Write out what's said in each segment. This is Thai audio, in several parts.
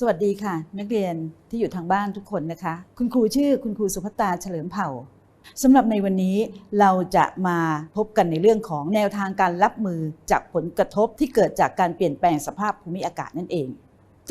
สวัสดีค่ะ นักเรียนที่อยู่ทางบ้านทุกคนนะคะ คุณครูชื่อคุณครูสุภัตตาเฉลิมเผ่าสำหรับในวันนี้เราจะมาพบกันในเรื่องของแนวทางการรับมือจากผลกระทบที่เกิดจากการเปลี่ยนแปลงสภาพภูมิอากาศนั่นเอง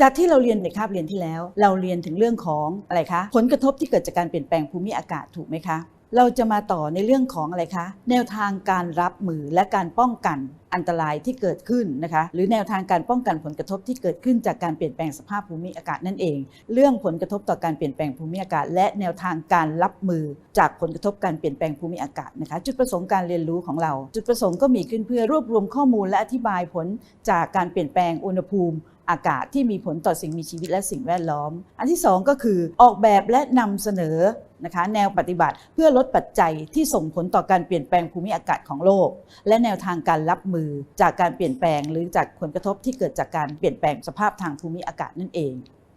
จากที่เราเรียนในคาบเรียนที่แล้ว เราเรียนถึงเรื่องของอะไรคะผลกระทบที่เกิดจากการเปลี่ยนแปลงภูมิอากาศถูกไหมคะ เราจะมาต่อในเรื่องของอะไรคะ แนวทางการรับมือและการป้องกันอันตรายที่เกิดขึ้นนะคะ หรือแนวทางการป้องกันผลกระทบที่เกิดขึ้นจากการเปลี่ยนแปลงสภาพภูมิอากาศนั่นเอง เรื่องผลกระทบต่อการเปลี่ยนแปลงภูมิอากาศ และแนวทางการรับมือจากผลกระทบการเปลี่ยนแปลงภูมิอากาศนะคะ จุดประสงค์การเรียนรู้ของเรา จุดประสงค์ก็มีขึ้นเพื่อรวบรวมข้อมูลและอธิบายผลจากการเปลี่ยนแปลงอุณหภูมิอากาศที่มีผลต่อสิ่งมีชีวิตและสิ่งแวดล้อม อันที่ 2 ก็คือออกแบบและนำเสนอ นะคะแนวปฏิบัติเพื่อลดปัจจัยที่ส่งผลต่อการเปลี่ยนแปลงภูมิอากาศของโลก และแนวทางการรับมือจากการเปลี่ยนแปลง หรือจากผลกระทบที่เกิดจากการเปลี่ยนแปลงสภาพทางภูมิอากาศนั่นเอง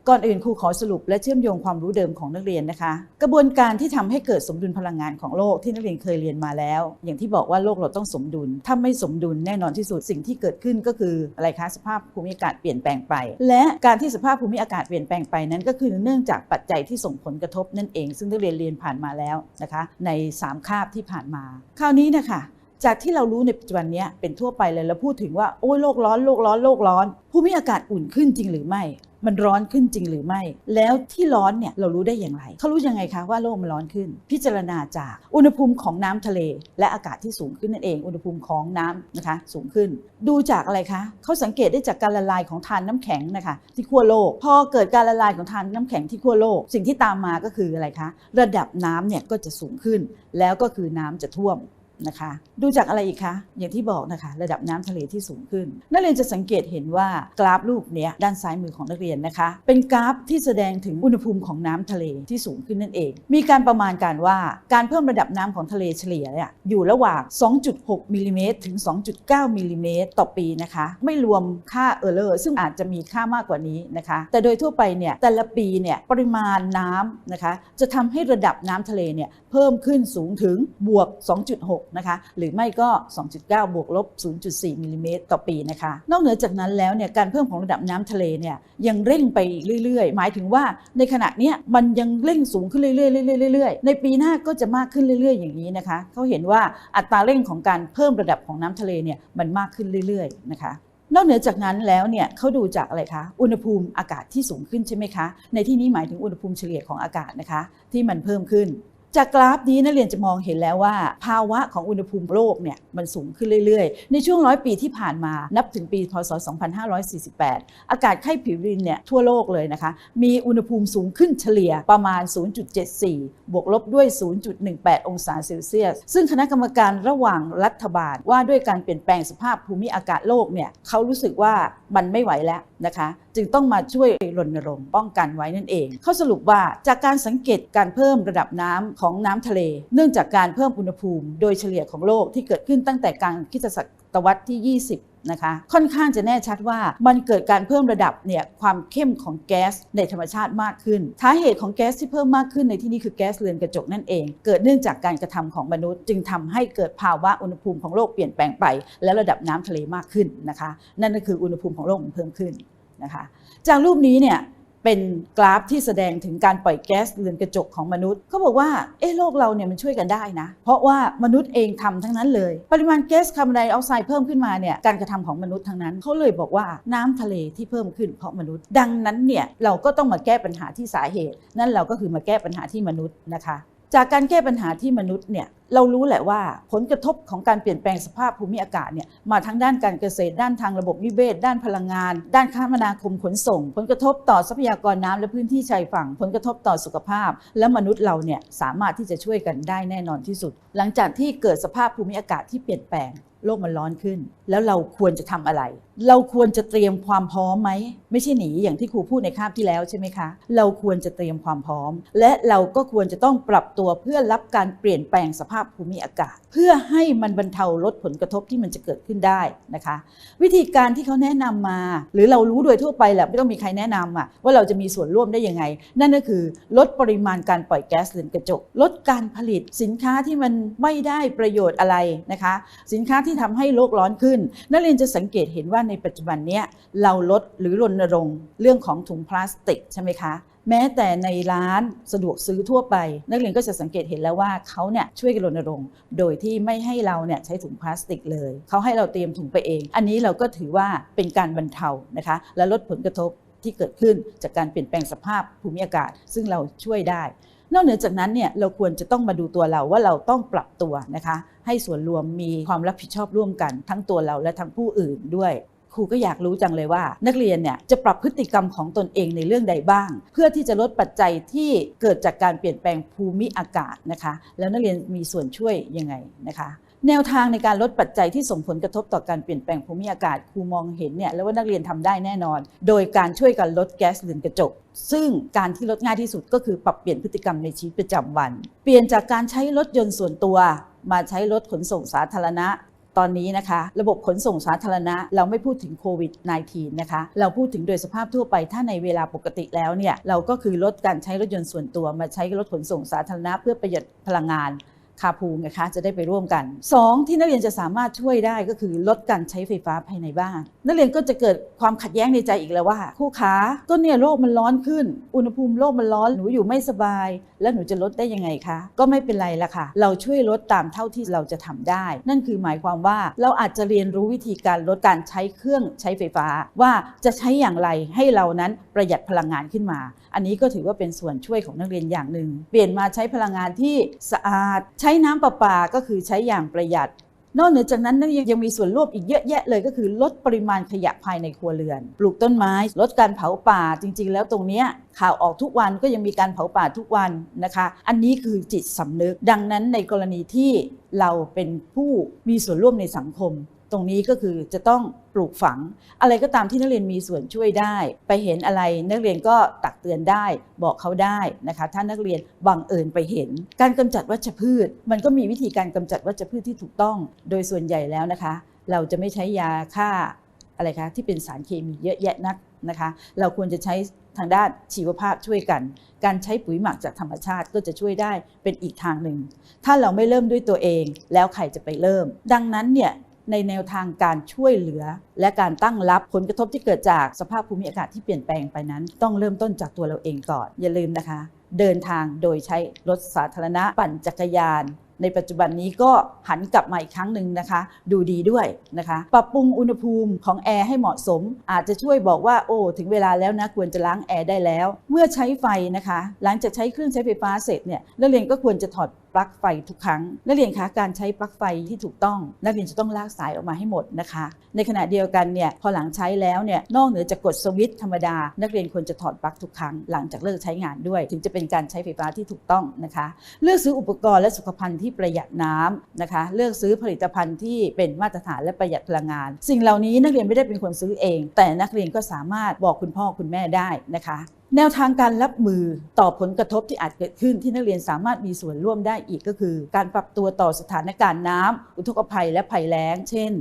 ก่อนอื่นครูขอสรุปและเชื่อมโยงความรู้เดิมของนักเรียนนะคะ กระบวนการที่ทำให้เกิดสมดุลพลังงานของโลกที่นักเรียนเคยเรียนมาแล้ว อย่างที่บอกว่าโลกเราต้องสมดุล ถ้าไม่สมดุลแน่นอนที่สุดสิ่งที่เกิดขึ้นก็คืออะไรคะสภาพภูมิอากาศเปลี่ยนแปลงไป และการที่สภาพภูมิอากาศเปลี่ยนแปลงไปนั้นก็คือเนื่องจากปัจจัยที่ส่งผลกระทบนั่นเอง ซึ่งนักเรียนเรียนผ่านมาแล้วนะคะในสามคาบที่ผ่านมา คราวนี้นะคะจากที่เรารู้ในปัจจุบันนี้เป็นทั่วไปเลยเราพูดถึงว่าโอ้ยโลกร้อนโลกร้อนโลกร้อนภูมิอากาศอุ่นขึ้นจริงหรือไม่ มันร้อนขึ้นจริงหรือไม่ แล้วที่ร้อนเนี่ยเรารู้ได้อย่างไร เขารู้ยังไงคะว่าโลกมันร้อนขึ้น พิจารณาจากอุณหภูมิของน้ำทะเล และอากาศที่สูงขึ้นนั่นเอง อุณหภูมิของน้ำนะคะสูงขึ้น ดูจากอะไรคะเขาสังเกตได้จากการละลายของทานน้ำแข็งนะคะที่ขั้วโลก พอเกิดการละลายของทานน้ำแข็งที่ขั้วโลก สิ่งที่ตามมาก็คืออะไรคะ ระดับน้ำเนี่ยก็จะสูงขึ้น แล้วก็คือน้ำจะท่วม นะคะ ดูจากอะไรอีกคะ อย่างที่บอกนะคะ ระดับน้ำทะเลที่สูงขึ้น นักเรียนจะสังเกตเห็นว่ากราฟรูปนี้ด้านซ้ายมือของนักเรียนนะคะ เป็นกราฟที่แสดงถึงอุณหภูมิของน้ำทะเลที่สูงขึ้นนั่นเอง มีการประมาณการว่าการเพิ่มระดับน้ำของทะเลเฉลี่ยเนี่ยอยู่ระหว่าง 2.6มิลลิเมตรถึง 2.9มิลลิเมตรต่อปีนะคะ ไม่รวมค่าเออร์เลอร์ซึ่งอาจจะมีค่ามากกว่านี้นะคะ แต่โดยทั่วไปเนี่ยแต่ละปีเนี่ยปริมาณน้ำนะคะจะทำให้ระดับน้ำทะเลเนี่ย เพิ่มขึ้นสูงถึงบวก 2.6 นะคะ หรือไม่ก็ 2.9 บวกลบ 0.4มิลลิเมตรต่อปีนะคะ นอกเหนือจากนั้นแล้วเนี่ยการเพิ่มของระดับน้ำทะเลเนี่ยยังเร่งไปเรื่อยๆ หมายถึงว่าในขณะเนี้ยมันยังเร่งสูงขึ้นเรื่อยๆเรื่อยๆในปีหน้าก็จะมากขึ้นเรื่อย ๆ อย่างนี้นะคะเขาเห็นว่าอัตราเร่งของการเพิ่มระดับของน้ำทะเลเนี่ยมันมากขึ้นเรื่อยๆนะคะนอกเหนือจากนั้นแล้วเนี่ยเขาดูจากอะไรคะ อุณหภูมิอากาศที่สูงขึ้นใช่ไหมคะ ในที่นี้หมายถึงอุณหภูมิเฉลี่ยของอากาศนะคะ ที่มันเพิ่มขึ้น จากกราฟนี้นักเรียนจะมองเห็นแล้วว่า ภาวะของอุณหภูมิโลกเนี่ยมันสูงขึ้นเรื่อยๆ ในช่วงร้อยปีที่ผ่านมานับถึงปีพศ 2548 อากาศไข้ผิวดินเนี่ยทั่วโลกเลยนะคะ มีอุณหภูมิสูงขึ้นเฉลี่ยประมาณ 0.74 บวกลบด้วย 0.18 องศาเซลเซียส ซึ่งคณะกรรมการระหว่างรัฐบาลว่าด้วยการเปลี่ยนแปลงสภาพภูมิอากาศโลกเนี่ยเขารู้สึกว่ามันไม่ไหวแล้วนะคะจึงต้องมาช่วยรณรงค์ป้องกันไว้นั่นเอง เขาสรุปว่าจากการสังเกตการเพิ่มระดับน้ำของน้ำทะเล เนื่องจากการเพิ่มอุณหภูมิ โดยเฉลี่ยของโลกที่เกิดขึ้นตั้งแต่กลางคริสตศตวรรษที่ 20นะคะค่อนข้างจะแน่ชัดว่ามันเกิดการเพิ่มระดับเนี่ยความเข้มของแก๊สในธรรมชาติมากขึ้นสาเหตุของแก๊สที่เพิ่มมากขึ้นในที่นี้คือแก๊สเรือนกระจกนั่นเอง เกิดเนื่องจากการกระทำของมนุษย์ จึงทำให้เกิดภาวะอุณหภูมิของโลกเปลี่ยนแปลงไป และระดับน้ำทะเลมากขึ้นนะคะ นั่นก็คืออุณหภูมิของโลกมันเพิ่มขึ้น นะคะจากรูปนี้เนี่ยเป็นกราฟที่แสดงถึงการปล่อยแก๊สเรือนกระจกของมนุษย์เขาบอกว่าเอ๊ะโลกเราเนี่ยมันช่วยกันได้นะ เพราะว่ามนุษย์เองทำทั้งนั้นเลย ปริมาณแก๊สคาร์บอนไดออกไซด์เพิ่มขึ้นมาเนี่ยการกระทำของมนุษย์ทั้งนั้นเขาเลยบอกว่าน้ำทะเลที่เพิ่มขึ้นเพราะมนุษย์ ดังนั้นเนี่ยเราก็ต้องมาแก้ปัญหาที่สาเหตุ นั่นเราก็คือมาแก้ปัญหาที่มนุษย์นะคะ จากการแก้ปัญหาที่มนุษย์เนี่ยเรารู้แหละว่าผลกระทบของการเปลี่ยนแปลงสภาพภูมิอากาศเนี่ยมาทั้งด้านการเกษตร ด้านทางระบบนิเวศ ด้านพลังงาน ด้านคมนาคมขนส่ง ผลกระทบต่อทรัพยากรน้ำและพื้นที่ชายฝั่ง ผลกระทบต่อสุขภาพ และมนุษย์เราเนี่ยสามารถที่จะช่วยกันได้แน่นอนที่สุด หลังจากที่เกิดสภาพภูมิอากาศที่เปลี่ยนแปลงโลกมันร้อนขึ้น แล้วเราควรจะทำอะไร เราควรจะเตรียมความพร้อมไหม ไม่ใช่หนีอย่างที่ครูพูดในคาบที่แล้วใช่ไหมคะ เราควรจะเตรียมความพร้อม และเราก็ควรจะต้องปรับตัวเพื่อรับการเปลี่ยนแปลงสภาพภูมิอากาศ เพื่อให้มันบรรเทาลดผลกระทบที่มันจะเกิดขึ้นได้นะคะ วิธีการที่เขาแนะนำมา หรือเรารู้โดยทั่วไปแหละไม่ต้องมีใครแนะนำอะว่าเราจะมีส่วนร่วมได้ยังไง นั่นก็คือลดปริมาณการปล่อยแก๊สเรือนกระจก ลดการผลิตสินค้าที่มันไม่ได้ประโยชน์อะไรนะคะ สินค้าที่ทำให้โลกร้อนขึ้นนักเรียนจะสังเกตเห็นว่าในปัจจุบันเนี้ยเราลดหรือรณรงค์เรื่องของถุงพลาสติกใช่ไหมคะแม้แต่ในร้านสะดวกซื้อทั่วไป นักเรียนก็จะสังเกตเห็นแล้วว่าเขาเนี่ยช่วยกันรณรงค์โดยที่ไม่ให้เราเนี่ยใช้ถุงพลาสติกเลยเขาให้เราเตรียมถุงไปเอง อันนี้เราก็ถือว่าเป็นการบรรเทานะคะ และลดผลกระทบที่เกิดขึ้นจากการเปลี่ยนแปลงสภาพภูมิอากาศ ซึ่งเราช่วยได้ นอกเหนือจากนั้นเนี่ยเราควรจะต้องมาดูตัวเราว่าเราต้องปรับตัวนะคะ ให้ส่วนรวมมีความรับผิดชอบร่วมกัน ทั้งตัวเราและทั้งผู้อื่นด้วยครูก็อยากรู้จังเลยว่า นักเรียนเนี่ยจะปรับพฤติกรรมของตนเองในเรื่องใดบ้าง เพื่อที่จะลดปัจจัยที่เกิดจากการเปลี่ยนแปลงภูมิอากาศนะคะ แล้วนักเรียนมีส่วนช่วยยังไงนะคะ แนวทางในการลดปัจจัยที่ส่งผลกระทบต่อการเปลี่ยนแปลงภูมิอากาศครูมองเห็นเนี่ยแล้วว่านักเรียนทำได้แน่นอน โดยการช่วยกันลดแก๊สเรือนกระจก ซึ่งการที่ลดง่ายที่สุดก็คือปรับเปลี่ยนพฤติกรรมในชีวิตประจำวัน เปลี่ยนจากการใช้รถยนต์ส่วนตัว มาใช้รถขนส่งสาธารณะตอนนี้นะคะ ระบบขนส่งสาธารณะ เราไม่พูดถึงโควิด -19 นะคะ เราพูดถึงโดยสภาพทั่วไปถ้าในเวลาปกติแล้วเนี่ย เราก็คือลดการใช้รถยนต์ส่วนตัวมาใช้รถขนส่งสาธารณะเพื่อประหยัดพลังงาน คาพูลนะคะจะได้ไปร่วมกัน 2. ที่นักเรียนจะสามารถช่วยได้ก็คือลดการใช้ไฟฟ้าภายในบ้าน นักเรียนก็จะเกิดความขัดแย้งในใจอีกแล้วว่าคู่ขาก็เนี่ยโลกมันร้อนขึ้น อุณหภูมิโลกมันร้อนหนูอยู่ไม่สบาย แล้วหนูจะลดได้ยังไงคะ ก็ไม่เป็นไรละค่ะ เราช่วยลดตามเท่าที่เราจะทำได้ นั่นคือหมายความว่าเราอาจจะเรียนรู้วิธีการลดการใช้เครื่องใช้ไฟฟ้า ว่าจะใช้อย่างไรให้เรานั้นประหยัดพลังงานขึ้นมา อันนี้ก็ถือว่าเป็นส่วนช่วยของนักเรียนอย่างหนึ่งเปลี่ยนมาใช้พลังงานที่สะอาดใช้ช้น้ำประปาก็คือใช้อย่างประหยัด นอกเหนือจากนั้นนักเรียนยังมีส่วนร่วมอีกเยอะแยะเลยก็คือลดปริมาณขยะภายในครัวเรือน ปลูกต้นไม้ ลดการเผาป่าจริง ๆ แล้วตรงนี้ข่าวออกทุกวันก็ยังมีการเผาป่าทุกวันนะคะ อันนี้คือจิตสำนึก ดังนั้นในกรณีที่เราเป็นผู้มีส่วนร่วมในสังคม ตรงนี้ก็คือจะต้องปลูกฝัง อะไรก็ตามที่นักเรียนมีส่วนช่วยได้ ไปเห็นอะไรนักเรียนก็ตักเตือนได้บอกเขาได้นะคะถ้านักเรียนบังเอิญไปเห็น การกำจัดวัชพืช มันก็มีวิธีการกำจัดวัชพืชที่ถูกต้อง โดยส่วนใหญ่แล้วนะคะ เราจะไม่ใช้ยาฆ่าอะไรคะที่เป็นสารเคมีเยอะแยะนักนะคะ เราควรจะใช้ทางด้านชีวภาพช่วยกัน การใช้ปุ๋ยหมักจากธรรมชาติก็จะช่วยได้เป็นอีกทางหนึ่ง ถ้าเราไม่เริ่มด้วยตัวเอง แล้วใครจะไปเริ่ม ดังนั้นเนี่ย ในแนวทางการช่วยเหลือ และการตั้งรับผลกระทบที่เกิดจากสภาพภูมิอากาศที่เปลี่ยนแปลงไปนั้น ต้องเริ่มต้นจากตัวเราเองก่อน อย่าลืมนะคะ เดินทางโดยใช้รถสาธารณะปั่นจักรยาน ในปัจจุบันนี้ก็หันกลับมาอีกครั้งหนึ่งนะคะ ดูดีด้วยนะคะ ปรับปรุงอุณหภูมิของแอร์ให้เหมาะสม อาจจะช่วยบอกว่าโอ้ถึงเวลาแล้วนะควรจะล้างแอร์ได้แล้ว เมื่อใช้ไฟนะคะ หลังจากใช้เครื่องใช้ไฟฟ้าเสร็จเนี่ยนักเรียนก็ควรจะถอดปลั๊กไฟทุกครั้ง นักเรียนคะการใช้ปลั๊กไฟที่ถูกต้อง นักเรียนจะต้องลากสายออกมาให้หมดนะคะ ในขณะเดียวกันเนี่ยพอหลังใช้แล้วเนี่ยนอกเหนือจากกดสวิตช์ธรรมดา นักเรียนควรจะถอดปลั๊กทุกครั้งหลังจากเลิกใช้งานด้วย ถึงจะเป็นการใช้ไฟฟ้าที่ถูกต้องนะคะ เลือกซื้ออุปกรณ์และสุขภัณฑ์ที่ประหยัดน้ำนะคะ เลือกซื้อผลิตภัณฑ์ที่เป็นมาตรฐานและประหยัดพลังงาน สิ่งเหล่านี้นักเรียนไม่ได้เป็นคนซื้อเอง แต่นักเรียนก็สามารถบอกคุณพ่อคุณแม่ได้นะคะ แนวทางการรับมือต่อผลกระทบที่อาจเกิดขึ้นที่นักเรียนสามารถมีส่วนร่วมได้อีกก็คือ การปรับตัวต่อสถานการณ์น้ำอุทกภัยและภัยแล้ง เช่น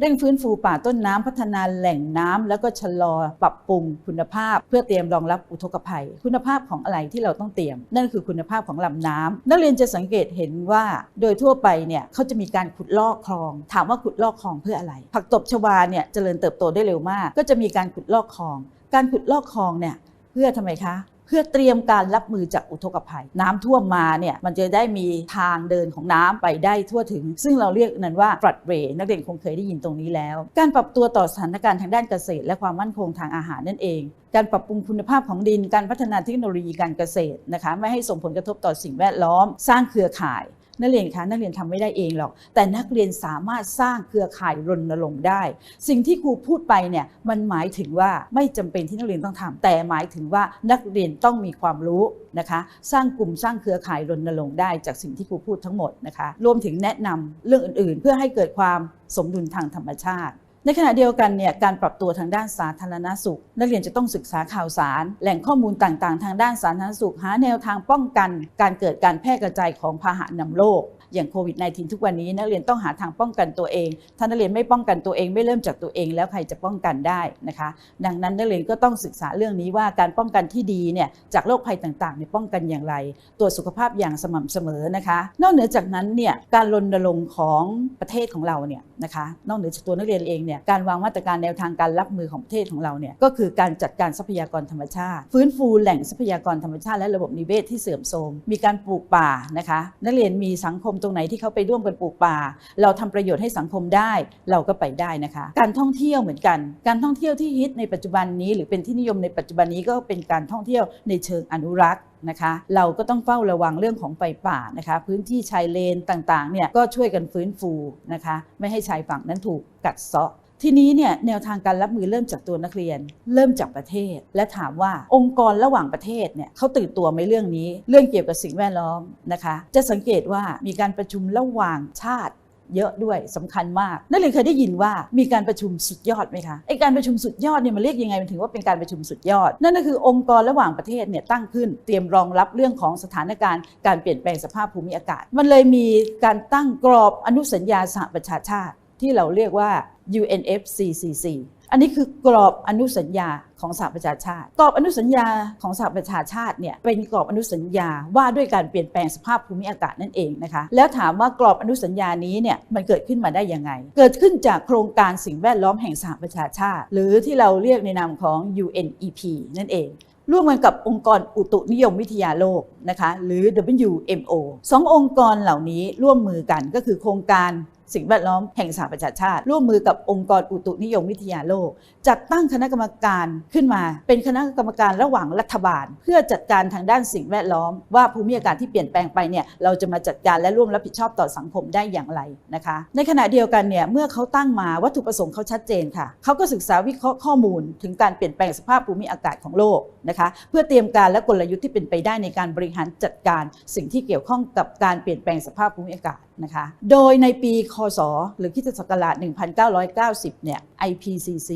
เร่งฟื้นฟูป่าต้นน้ำพัฒนาแหล่งน้ำแล้วก็ชะลอปรับปรุงคุณภาพ เพื่อเตรียมรองรับอุทกภัย คุณภาพของอะไรที่เราต้องเตรียม นั่นคือคุณภาพของลำน้ำนักเรียนจะสังเกตเห็นว่าโดยทั่วไปเนี่ยเขาจะมีการขุดลอกคลอง ถามว่าขุดลอกคลองเพื่ออะไร ผักตบชวาเนี่ยเจริญเติบโตได้เร็วมาก ก็จะมีการขุดลอกคลอง การขุดลอกคลองเนี่ย เพื่อทำไมคะ เพื่อเตรียมการรับมือจากอุทกภัย น้ำท่วมมาเนี่ยมันจะได้มีทางเดินของน้ำไปได้ทั่วถึง ซึ่งเราเรียกนั้นว่า flood way นักเรียนคงเคยได้ยินตรงนี้แล้ว การปรับตัวต่อสถานการณ์ทางด้านเกษตร และความมั่นคงทางอาหารนั่นเองการปรับปรุงคุณภาพของดิน การพัฒนาเทคโนโลยีการเกษตรนะคะ ไม่ให้ส่งผลกระทบต่อสิ่งแวดล้อม สร้างเครือข่าย นักเรียนคะนักเรียนทำไม่ได้เองหรอก แต่นักเรียนสามารถสร้างเครือข่ายรณรงค์ได้ สิ่งที่ครูพูดไปเนี่ยมันหมายถึงว่าไม่จำเป็นที่นักเรียนต้องทำแต่หมายถึงว่านักเรียนต้องมีความรู้นะคะ สร้างกลุ่มสร้างเครือข่ายรณรงค์ได้จากสิ่งที่ครูพูดทั้งหมดนะคะ รวมถึงแนะนำเรื่องอื่น ๆ เพื่อให้เกิดความสมดุลทางธรรมชาติ ในขณะเดียวกันเนี่ยการปรับตัวทางด้านสาธารณสุข นักเรียนจะต้องศึกษาข่าวสาร แหล่งข้อมูลต่างๆ ทางด้านสาธารณสุข หาแนวทางป้องกัน การเกิดการแพร่กระจายของพาหะนำโรค อย่างโควิด -19 ทุกวันนี้นักเรียนต้องหาทางป้องกันตัวเอง ถ้านักเรียนไม่ป้องกันตัวเองไม่เริ่มจากตัวเอง แล้วใครจะป้องกันได้นะคะ ดังนั้นนักเรียนก็ต้องศึกษาเรื่องนี้ว่าการป้องกันที่ดีเนี่ยจากโรคภัยต่างๆเนี่ยป้องกันอย่างไร ตรวจสุขภาพอย่างสม่ำเสมอนะคะ นอกเหนือจากนั้นเนี่ยการรณรงค์ของประเทศของเราเนี่ยนะคะนอกเหนือจากตัวนักเรียนเองเนี่ยการวางมาตรการแนวทางการรับมือของประเทศของเราเนี่ยก็คือการจัดการทรัพยากรธรรมชาติ ฟื้นฟูแหล่งทรัพยากรธรรมชาติและระบบนิเวศที่เสื่อมโทรมมีการปลูกป่านะคะ นักเรียนมีสังคมตรงไหนที่เขาไปร่วมกันปลูกป่า เราทำประโยชน์ให้สังคมได้เราก็ไปได้นะคะ การท่องเที่ยวเหมือนกัน การท่องเที่ยวที่ฮิตในปัจจุบันนี้ หรือเป็นที่นิยมในปัจจุบันนี้ก็เป็นการท่องเที่ยวในเชิงอนุรักษ์นะคะเราก็ต้องเฝ้าระวังเรื่องของไฟป่านะคะพื้นที่ชายเลนต่างๆเนี่ยก็ช่วยกันฟื้นฟูนะคะไม่ให้ชายฝั่งนั้นถูกกัดเซาะ ทีนี้เนี่ยแนวทางการรับมือเริ่มจากตัวนักเรียน เริ่มจากประเทศ และถามว่าองค์กรระหว่างประเทศเนี่ยเขาตื่นตัวไหมเรื่องนี้ เรื่องเกี่ยวกับสิ่งแวดล้อมนะคะ จะสังเกตว่ามีการประชุมระหว่างชาติเยอะด้วยสำคัญมากนักเรียนเคยได้ยินว่ามีการประชุมสุดยอดไหมคะไอการประชุมสุดยอดเนี่ยมันเรียกยังไงมันถึงว่าเป็นการประชุมสุดยอด นั่นก็คือองค์กรระหว่างประเทศเนี่ยตั้งขึ้นเตรียมรองรับเรื่องของสถานการณ์การเปลี่ยนแปลงสภาพภูมิอากาศ มันเลยมีการตั้งกรอบอนุสัญญาสหประชาชาติ ที่เราเรียกว่า UNFCCC อันนี้คือกรอบอนุสัญญาของสหประชาชาติ กรอบอนุสัญญาของสหประชาชาติเนี่ยเป็นกรอบอนุสัญญาว่าด้วยการเปลี่ยนแปลงสภาพภูมิอากาศนั่นเองนะคะ แล้วถามว่ากรอบอนุสัญญานี้เนี่ยมันเกิดขึ้นมาได้ยังไง เกิดขึ้นจากโครงการสิ่งแวดล้อมแห่งสหประชาชาติ หรือที่เราเรียกในนามของ UNEP นั่นเองร่วมกันกับองค์กรอุตุนิยมวิทยาโลกนะคะหรือ WMO สององค์กรเหล่านี้ร่วมมือกันก็คือโครงการ สิ่งแวดล้อมแห่งสหประชาชาติ ร่วมมือกับองค์กรอุตุนิยมวิทยาโลก จัดตั้งคณะกรรมการขึ้นมา เป็นคณะกรรมการระหว่างรัฐบาล เพื่อจัดการทางด้านสิ่งแวดล้อม ว่าภูมิอากาศที่เปลี่ยนแปลงไปเนี่ยเราจะมาจัดการและร่วมรับผิดชอบต่อสังคมได้อย่างไรนะคะ ในขณะเดียวกันเนี่ยเมื่อเขาตั้งมาวัตถุประสงค์เขาชัดเจนค่ะเขาก็ศึกษาวิเคราะห์ข้อมูล ถึงการเปลี่ยนแปลงสภาพภูมิอากาศของโลกนะคะเพื่อเตรียมการและกลยุทธ์ที่เป็นไปได้ในการบริหารจัดการ สิ่งที่เกี่ยวข้องกับการเปลี่ยนแปลงสภาพภูมิอากาศนะคะ โดยในปีคศ หรือคิศักราช 1990 เนี่ย IPCC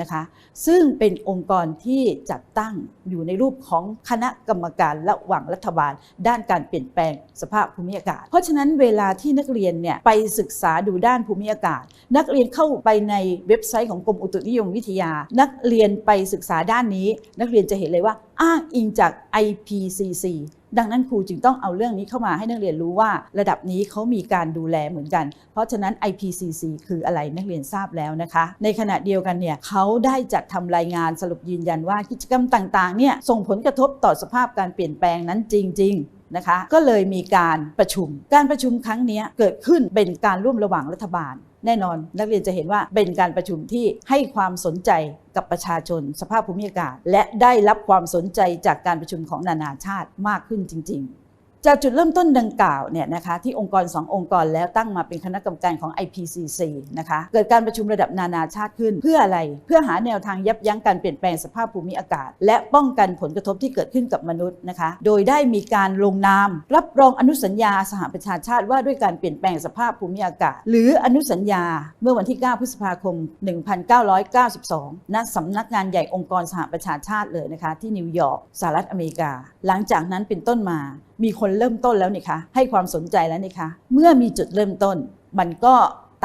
นะคะ ซึ่งเป็นองค์กรที่จัดตั้งอยู่ในรูปของคณะกรรมการระหว่างรัฐบาล ด้านการเปลี่ยนแปลงสภาพภูมิอากาศ เพราะฉะนั้นเวลาที่นักเรียนเนี่ยไปศึกษาดูด้านภูมิอากาศ นักเรียนเข้าไปในเว็บไซต์ของกรมอุตุนิยมวิทยา นักเรียนไปศึกษาด้านนี้ นักเรียนจะเห็นเลยว่าอ้างอิงจาก IPCC ดังนั้นครูจึงต้องเอาเรื่องนี้เข้ามาให้นักเรียนรู้ว่าระดับนี้เขามีการดูแลเหมือนกัน เพราะฉะนั้น IPCC คืออะไรนักเรียนทราบแล้วนะคะ ในขณะเดียวกันเนี่ยเขาได้จัดทำรายงานสรุปยืนยันว่ากิจกรรมต่างๆเนี่ยส่งผลกระทบต่อสภาพการเปลี่ยนแปลงนั้นจริง ๆนะคะก็เลยมีการประชุม การประชุมครั้งนี้เกิดขึ้นเป็นการร่วมระหว่างรัฐบาล แน่นอนนักเรียนจะเห็นว่าเป็นการประชุมที่ให้ความสนใจกับประชาชน สภาพภูมิอากาศ และได้รับความสนใจจากการประชุมของนานาชาติมากขึ้นจริง ๆ จากจุดเริ่มต้นดังกล่าวเนี่ยนะคะที่องค์กร 2 องค์กรแล้วตั้งมาเป็นคณะกรรมการของ IPCC นะคะเกิดการประชุมระดับนานาชาติขึ้น เพื่ออะไรเพื่อหาแนวทางยับยั้งการเปลี่ยนแปลงสภาพภูมิอากาศ และป้องกันผลกระทบที่เกิดขึ้นกับมนุษย์นะคะ โดยได้มีการลงนาม รับรองอนุสัญญาสหประชาชาติว่าด้วยการเปลี่ยนแปลงสภาพภูมิอากาศ หรืออนุสัญญาเมื่อวันที่ 9 พฤษภาคม 1992 ณสำนักงานใหญ่องค์กรสหประชาชาติเลยนะคะที่นิวยอร์กสหรัฐอเมริกา หลังจากนั้นเป็นต้นมา มีคนเริ่มต้นแล้วนี่คะให้ความสนใจแล้วนี่คะเมื่อมีจุดเริ่มต้น มันก็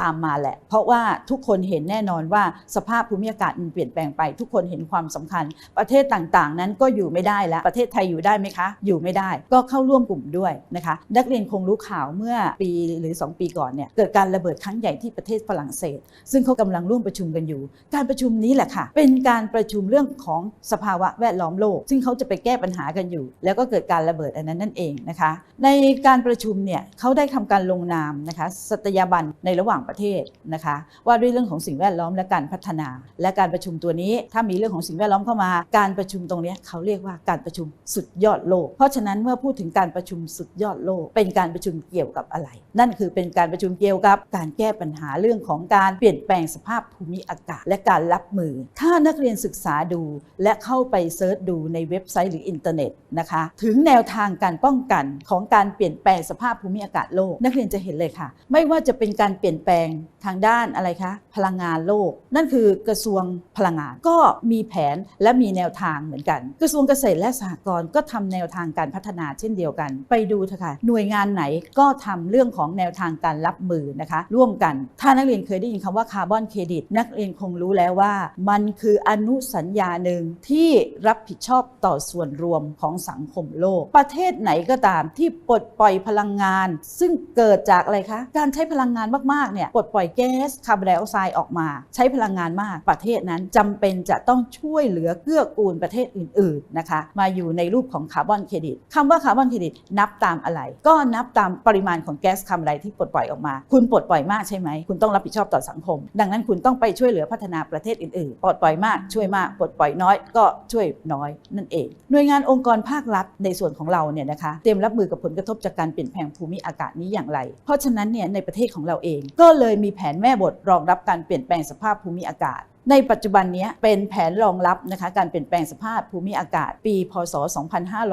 ตามมาแหละ เพราะว่าทุกคนเห็นแน่นอนว่าสภาพภูมิอากาศมันเปลี่ยนแปลงไป ทุกคนเห็นความสำคัญ ประเทศต่างๆ นั้นก็อยู่ไม่ได้แล้วประเทศไทยอยู่ได้ไหมคะ อยู่ไม่ได้ ก็เข้าร่วมกลุ่มด้วยนะคะ นักเรียนคงรู้ข่าวเมื่อปีหรือ 2 ปีก่อนเนี่ยเกิดการระเบิดครั้งใหญ่ที่ประเทศฝรั่งเศส ซึ่งเขากำลังร่วมประชุมกันอยู่ การประชุมนี้แหละค่ะ เป็นการประชุมเรื่องของสภาวะแวดล้อมโลก ซึ่งเขาจะไปแก้ปัญหากันอยู่ แล้วก็เกิดการระเบิดอันนั้นนั่นเองนะคะ ในการประชุมเนี่ยเขาได้ทำการลงนามนะคะสัตยาบันในระหว่างประเทศนะคะว่าด้วยเรื่องของสิ่งแวดล้อมและการพัฒนา และการประชุมตัวนี้ ถ้ามีเรื่องของสิ่งแวดล้อมเข้ามา การประชุมตรงนี้เขาเรียกว่าการประชุมสุดยอดโลก เพราะฉะนั้นเมื่อพูดถึงการประชุมสุดยอดโลก เป็นการประชุมเกี่ยวกับอะไร นั่นคือเป็นการประชุมเกี่ยวกับการแก้ปัญหาเรื่องของการเปลี่ยนแปลงสภาพภูมิอากาศ และการรับมือ ถ้านักเรียนศึกษาดูและเข้าไปเซิร์ชดูในเว็บไซต์หรืออินเทอร์เน็ตนะคะถึงแนวทางการป้องกันของการเปลี่ยนแปลงสภาพภูมิอากาศโลก นักเรียนจะเห็นเลยค่ะ ไม่ว่าจะเป็นการเปลี่ยนแปลงทางด้านอะไรคะ พลังงานโลก นั่นคือกระทรวงพลังงานก็มีแผนและมีแนวทางเหมือนกัน กระทรวงเกษตรและสหกรณ์ก็ทำแนวทางการพัฒนาเช่นเดียวกัน ไปดูเถอะค่ะหน่วยงานไหนก็ทำเรื่องของแนวทางการรับมือนะคะ ร่วมกัน ถ้านักเรียนเคยได้ยินคำว่าคาร์บอนเครดิตนักเรียนคงรู้แล้วว่า มันคืออนุสัญญาหนึ่งที่รับผิดชอบต่อส่วนรวมของสังคมโลก ประเทศไหนก็ตามที่ปลดปล่อยพลังงาน ซึ่งเกิดจากอะไรคะการใช้พลังงานมากๆเนี่ยปลดปล่อยแก๊สคาร์บอนไดออกไซด์ออกมา ใช้พลังงานมากประเทศนั้นจำเป็นจะต้องช่วยเหลือเกื้อกูลประเทศอื่นๆนะคะมาอยู่ในรูปของคาร์บอนเครดิตคำว่าคาร์บอนเครดิตนับตามอะไร ก็นับตามปริมาณของแก๊สคาร์บอนไดที่ปลดปล่อยออกมา คุณปลดปล่อยมากใช่ไหมคุณต้องรับผิดชอบต่อสังคม ดังนั้นคุณต้องไปช่วยเหลือพัฒนาประเทศอื่นๆปลดปล่อยมากช่วยมากปลดปล่อยน้อยก็ช่วยน้อยนั่นเอง หน่วยงานองค์กรภาครัฐในส่วนของเราเนี่ยนะคะเตรียมรับมือกับผลกระทบจากการเปลี่ยนแปลงภูมิอากาศนี้อย่างไร เพราะฉะนั้นเนี่ยในประเทศของเราเองก็็เลยมีแผนแม่บทรองรับการเปลี่ยนแปลงสภาพภูมิอากาศ ในปัจจุบันนี้เป็นแผนรองรับนะคะการเปลี่ยนแปลงสภาพภูมิอากาศ ปี พศ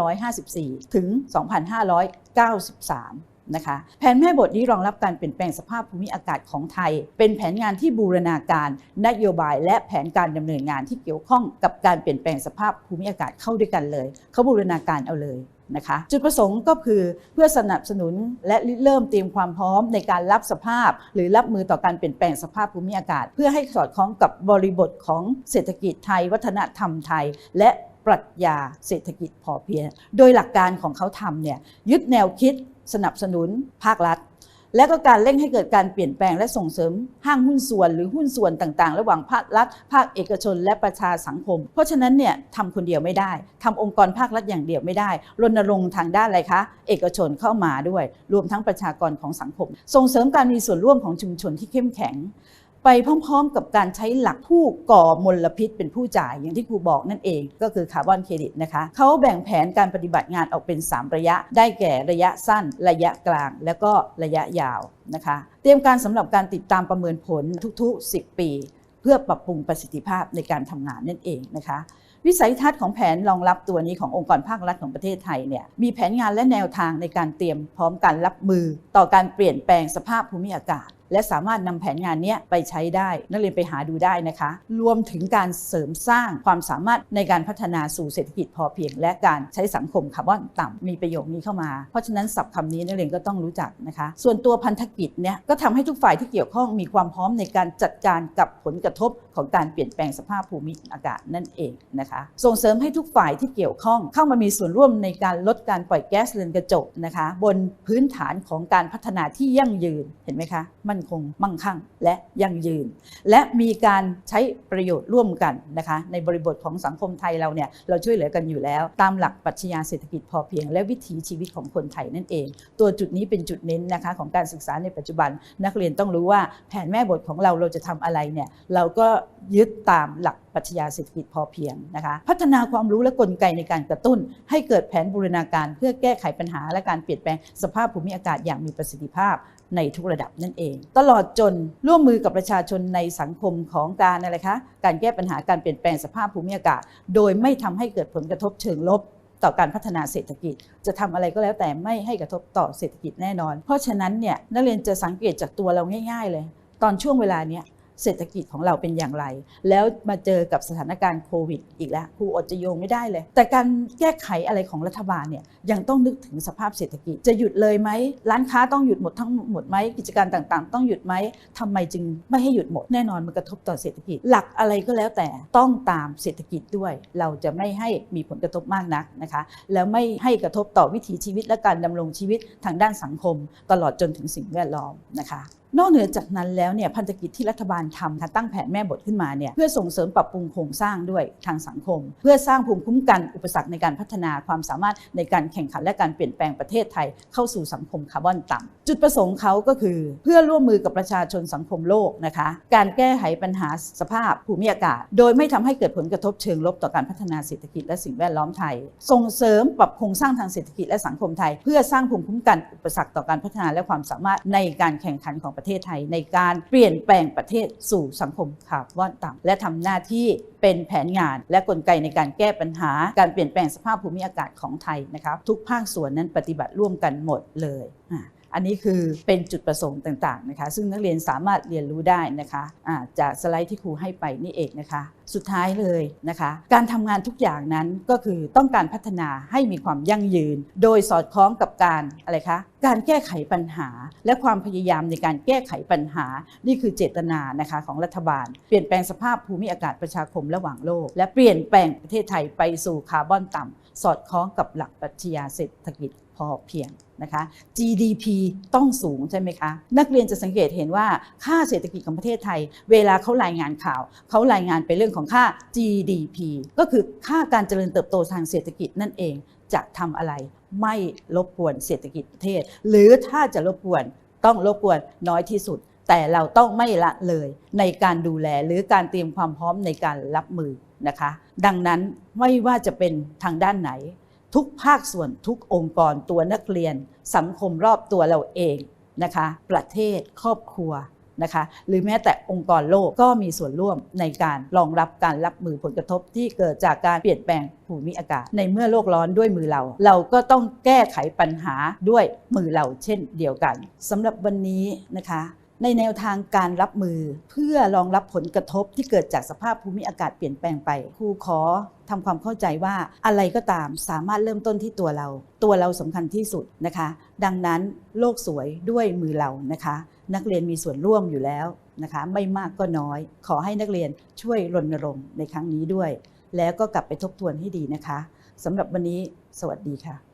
2554 ถึง 2593นะคะแผนแม่บทนี้รองรับการเปลี่ยนแปลงสภาพภูมิอากาศของไทย เป็นแผนงานที่บูรณาการ นโยบายและแผนการดำเนินงานที่เกี่ยวข้องกับการเปลี่ยนแปลงสภาพภูมิอากาศเข้าด้วยกันเลย เขาบูรณาการเอาเลย นะคะจุดประสงค์ก็คือเพื่อสนับสนุนและเริ่มเตรียมความพร้อมในการรับสภาพ หรือรับมือต่อการเปลี่ยนแปลงสภาพภูมิอากาศ เพื่อให้สอดคล้องกับบริบทของเศรษฐกิจไทย วัฒนธรรมไทย และปรัชญาเศรษฐกิจพอเพียง โดยหลักการของเขาทำเนี่ยยึดแนวคิดสนับสนุนภาครัฐ และก็การเร่งให้เกิดการเปลี่ยนแปลงและส่งเสริมห้างหุ้นส่วนหรือหุ้นส่วนต่างๆ ระหว่างภาครัฐ ภาคเอกชน และประชาสังคม เพราะฉะนั้นเนี่ยทำคนเดียวไม่ได้ทำองค์กรภาครัฐอย่างเดียวไม่ได้รณรงค์ทางด้านอะไรคะ เอกชนเข้ามาด้วย รวมทั้งประชากรของสังคม ส่งเสริมการมีส่วนร่วมของชุมชนที่เข้มแข็ง ไปพร้อมๆ กับการใช้หลักผู้ก่อมลพิษเป็นผู้จ่ายอย่างที่ครูบอกนั่นเองก็คือคาร์บอนเครดิตนะคะเขาแบ่งแผนการปฏิบัติงานออกเป็น 3 ระยะ ได้แก่ระยะสั้น ระยะกลาง และก็ระยะยาวนะคะเตรียมการสำหรับการติดตามประเมินผลทุกๆ 10 ปี เพื่อปรับปรุงประสิทธิภาพในการทำงานนั่นเองนะคะวิสัยทัศน์ของแผนรองรับตัวนี้ขององค์กรภาครัฐของประเทศไทยเนี่ยมีแผนงานและแนวทางในการเตรียมพร้อมการรับมือต่อการเปลี่ยนแปลงสภาพภูมิอากาศ และสามารถนำแผนงานนี้ไปใช้ได้ นักเรียนไปหาดูได้นะคะ รวมถึงการเสริมสร้างความสามารถในการพัฒนาสู่เศรษฐกิจพอเพียง และการใช้สังคมคาร์บอนต่ำมีประโยคนี้เข้ามา เพราะฉะนั้นศัพท์คำนี้นักเรียนก็ต้องรู้จักนะคะ ส่วนตัวพันธกิจเนี่ยก็ทำให้ทุกฝ่ายที่เกี่ยวข้องมีความพร้อมในการจัดการกับผลกระทบของการเปลี่ยนแปลงสภาพภูมิอากาศนั่นเองนะคะ ส่งเสริมให้ทุกฝ่ายที่เกี่ยวข้องเข้ามามีส่วนร่วมในการลดการปล่อยแก๊สเรือนกระจกนะคะ บนพื้นฐานของการพัฒนาที่ยั่งยืนเห็นไหมคะ มั่นคงมั่งคั่งและยั่งยืน และมีการใช้ประโยชน์ร่วมกันนะคะในบริบทของสังคมไทยเราเนี่ยเราช่วยเหลือกันอยู่แล้ว ตามหลักปรัชญาเศรษฐกิจพอเพียง และวิถีชีวิตของคนไทยนั่นเอง ตัวจุดนี้เป็นจุดเน้นนะคะของการศึกษาในปัจจุบัน นักเรียนต้องรู้ว่าแผนแม่บทของเราเราจะทำอะไรเนี่ยเราก็ยึดตามหลักปรัชญาเศรษฐกิจพอเพียงนะคะพัฒนาความรู้และกลไกในการกระตุ้น ให้เกิดแผนบูรณาการเพื่อแก้ไขปัญหาและการเปลี่ยนแปลงสภาพภูมิอากาศอย่างมีประสิทธิภาพ ในทุกระดับนั่นเอง ตลอดจนร่วมมือกับประชาชนในสังคมของการอะไรคะการแก้ปัญหาการเปลี่ยนแปลงสภาพภูมิอากาศ โดยไม่ทำให้เกิดผลกระทบเชิงลบต่อการพัฒนาเศรษฐกิจ จะทำอะไรก็แล้วแต่ไม่ให้กระทบต่อเศรษฐกิจแน่นอน เพราะฉะนั้นเนี่ยนักเรียนจะสังเกตจากตัวเราง่าย ๆ เลย ตอนช่วงเวลาเนี้ย เศรษฐกิจของเราเป็นอย่างไร แล้วมาเจอกับสถานการณ์โควิด อีกแล้วครูอดจะโยงไม่ได้เลย แต่การแก้ไขอะไรของรัฐบาลเนี่ยยังต้องนึกถึงสภาพเศรษฐกิจ จะหยุดเลยไหม ร้านค้าต้องหยุดหมดทั้งหมดไหมกิจการต่างๆ ต้องหยุดไหมทำไมจึงไม่ให้หยุดหมดแน่นอนมันกระทบต่อเศรษฐกิจ หลักอะไรก็แล้วแต่ต้องตามเศรษฐกิจด้วย เราจะไม่ให้มีผลกระทบมากนักนะคะ แล้วไม่ให้กระทบต่อวิถีชีวิตและการดำรงชีวิตทางด้านสังคม ตลอดจนถึงสิ่งแวดล้อมนะคะ นอกเหนือจากนั้นแล้วเนี่ยพันธกิจที่รัฐบาลทำค่ะตั้งแผนแม่บทขึ้นมาเนี่ยเพื่อส่งเสริมปรับปรุงโครงสร้างด้วยทางสังคม เพื่อสร้างภูมิคุ้มกันอุปสรรคในการพัฒนาความสามารถในการแข่งขันและการเปลี่ยนแปลงประเทศไทยเข้าสู่สังคมคาร์บอนต่ำจุดประสงค์เขาก็คือ เพื่อร่วมมือกับประชาชนสังคมโลกนะคะการแก้ไขปัญหาสภาพภูมิอากาศ โดยไม่ทำให้เกิดผลกระทบเชิงลบต่อการพัฒนาเศรษฐกิจและสิ่งแวดล้อมไทย ส่งเสริมปรับโครงสร้างทางเศรษฐกิจและสังคมไทย เพื่อสร้างภูมิคุ้มกันอุปสรรคต่อการพัฒนาและความสามารถในการแข่งขันของประเทศไทย ในการเปลี่ยนแปลงประเทศสู่สังคมคาร์บอนต่ำและทำหน้าที่เป็นแผนงาน และกลไกในการแก้ปัญหา การเปลี่ยนแปลงสภาพภูมิอากาศของไทยนะครับทุกภาคส่วนนั้นปฏิบัติร่วมกันหมดเลย อันนี้คือเป็นจุดประสงค์ต่างๆนะคะ ซึ่งนักเรียนสามารถเรียนรู้ได้นะคะะจากสไลด์ที่ครูให้ไปนี่เองนะคะ สุดท้ายเลยนะคะ การทำงานทุกอย่างนั้นก็คือต้องการพัฒนาให้มีความยั่งยืน โดยสอดคล้องกับการอะไรคะการแก้ไขปัญหา และความพยายามในการแก้ไขปัญหา นี่คือเจตนานะคะของรัฐบาล เปลี่ยนแปลงสภาพภูมิอากาศประชาคมระหว่างโลก และเปลี่ยนแปลงประเทศไทยไปสู่คาร์บอนต่ำสอดคล้องกับหลักปรัชญาเศรษฐกิจ พอเพียงนะคะ GDP ต้องสูงใช่ไหมคะ นักเรียนจะสังเกตเห็นว่าค่าเศรษฐกิจของประเทศไทย เวลาเขารายงานข่าว เขารายงานไปเรื่องของค่า GDP ก็คือค่าการเจริญเติบโตทางเศรษฐกิจนั่นเอง จะทำอะไรไม่รบกวนเศรษฐกิจประเทศ หรือถ้าจะรบกวนต้องรบกวนน้อยที่สุด แต่เราต้องไม่ละเลยในการดูแลหรือการเตรียมความพร้อมในการรับมือนะคะ ดังนั้นไม่ว่าจะเป็นทางด้านไหน ทุกภาคส่วนทุกองค์กรตัวนักเรียน สังคมรอบตัวเราเองนะคะ ประเทศครอบครัวนะคะ หรือแม้แต่องค์กรโลกก็มีส่วนร่วมในการรองรับการรับมือผลกระทบที่เกิดจากการเปลี่ยนแปลงภูมิอากาศ ในเมื่อโลกร้อนด้วยมือเรา เราก็ต้องแก้ไขปัญหาด้วยมือเราเช่นเดียวกันสำหรับวันนี้นะคะ ในแนวทางการรับมือเพื่อรองรับผลกระทบที่เกิดจากสภาพภูมิอากาศเปลี่ยนแปลงไปครูขอทำความเข้าใจว่าอะไรก็ตามสามารถเริ่มต้นที่ตัวเรา ตัวเราสำคัญที่สุดนะคะ ดังนั้นโลกสวยด้วยมือเรานะคะ นักเรียนมีส่วนร่วมอยู่แล้วนะคะ ไม่มากก็น้อย ขอให้นักเรียนช่วยรณรงค์ในครั้งนี้ด้วย แล้วก็กลับไปทบทวนให้ดีนะคะสำหรับวันนี้ สวัสดีค่ะ